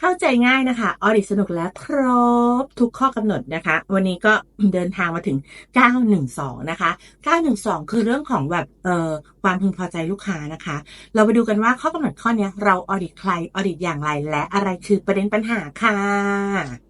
เข้าใจง่ายนะคะ ออดิสนุกและครบทุกข้อกำหนดนะคะ วันนี้ก็เดินทางมาถึง 912 นะคะ 912 คือเรื่องของแบบเอ่อความพึงพอใจลูกค้านะคะ เราไปดูกันว่าข้อกำหนดข้อนี้เราออดิตใครออดิตอย่างไร และอะไรคือประเด็นปัญหาค่ะ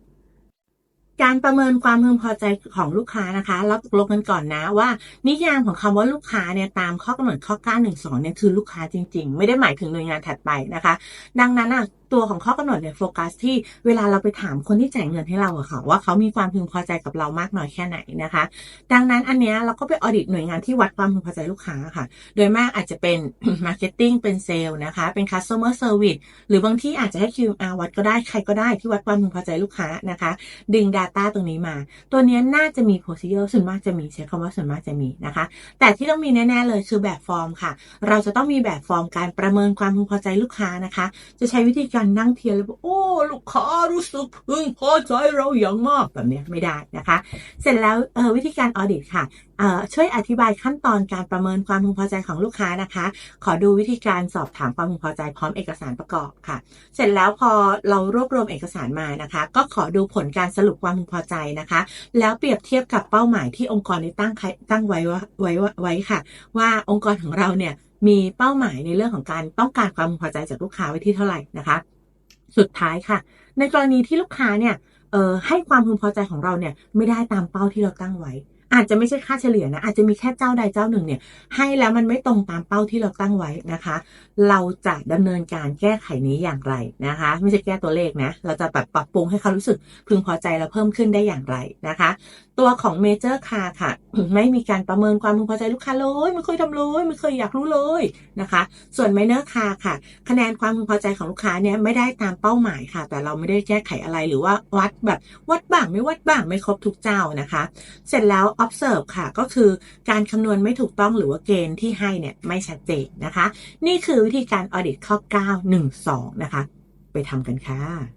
การประเมินความพึงพอใจของลูกค้านะคะเราตกลงกันก่อนนะว่า นิยามของคำว่าลูกค้าเนี่ยตามข้อกำหนดข้อ 912 เนี่ยคือลูกค้าจริง ๆ ไม่ได้หมายถึงหน่วยงานถัดไปนะคะ ดังนั้นอะตัวของข้อกำหนดเนี่ยโฟกัสที่เวลาเราไปถามคนที่จ่ายเงินให้เราอะค่ะว่าเขามีความพึงพอใจกับเรามากน้อยแค่ไหนนะคะ ดังนั้นอันเนี้ยเราก็ไปออดิตหน่วยงานที่วัดความพึงพอใจลูกค้าค่ะ โดยมากอาจจะเป็น Marketing เป็นเซลล์นะคะ เป็น Customer Service หรือบางที่อาจจะให้ QR วัดก็ได้ใครก็ได้ที่วัดความพึงพอใจลูกค้านะคะ ดึง Data ตรงนี้มา ตัวเนี้ยน่าจะมี procedure ส่วนมากจะมีใช้คำว่าส่วนมากจะมีนะคะ แต่ที่ต้องมีแน่ๆเลยคือแบบฟอร์มค่ะ เราจะต้องมีแบบฟอร์มการประเมินความพึงพอใจลูกค้านะคะ จะใช้วิธีการการนั่งเทียนแล้วบอกโอ้ลูกค้ารู้สึกพึงพอใจเราอย่างมากแบบนี้ไม่ได้นะคะ เสร็จแล้ววิธีการออดิตค่ะช่วยอธิบายขั้นตอนการประเมินความพึงพอใจของลูกค้านะคะ ขอดูวิธีการสอบถามความพึงพอใจพร้อมเอกสารประกอบค่ะ เสร็จแล้วพอเรารวบรวมเอกสารมานะคะ ก็ขอดูผลการสรุปความพึงพอใจนะคะ แล้วเปรียบเทียบกับเป้าหมายที่องค์กรได้ตั้งตั้งไว้ว่าไว้ว่าไว้ค่ะ ว่าองค์กรของเราเนี่ยมีเป้าหมายในเรื่องของการต้องการความพึงพอใจจากลูกค้าไว้ที่เท่าไหร่นะคะ สุดท้ายค่ะ ในกรณีที่ลูกค้าเนี่ยให้ความพึงพอใจของเราเนี่ยไม่ได้ตามเป้าที่เราตั้งไว้ อาจจะไม่ใช่ค่าเฉลี่ยนะ อาจจะมีแค่เจ้าใดเจ้าหนึ่งเนี่ย ให้แล้วมันไม่ตรงตามเป้าที่เราตั้งไว้นะคะ เราจะดำเนินการแก้ไขนี้อย่างไรนะคะ ไม่ใช่แก้ตัวเลขนะ เราจะแบบปรับปรุงให้เขารู้สึกพึงพอใจและเพิ่มขึ้นได้อย่างไรนะคะ ตัวของเมเจอร์คาค่ะ ไม่มีการประเมินความพึงพอใจลูกค้าเลยไม่เคยทำเลยไม่เคยอยากรู้เลยนะคะ ส่วนไมเนอร์คาค่ะ คะแนนความพึงพอใจของลูกค้าเนี่ยไม่ได้ตามเป้าหมายค่ะ แต่เราไม่ได้แก้ไขอะไรหรือว่าวัดแบบวัดบ้างไม่วัดบ้างไม่ครบทุกเจ้านะคะ เสร็จแล้ว observe ค่ะ ก็คือการคำนวณไม่ถูกต้องหรือว่าเกณฑ์ที่ให้เนี่ยไม่ชัดเจนนะคะ นี่คือวิธีการ audit ข้อ 912 นะคะ ไปทำกันค่ะ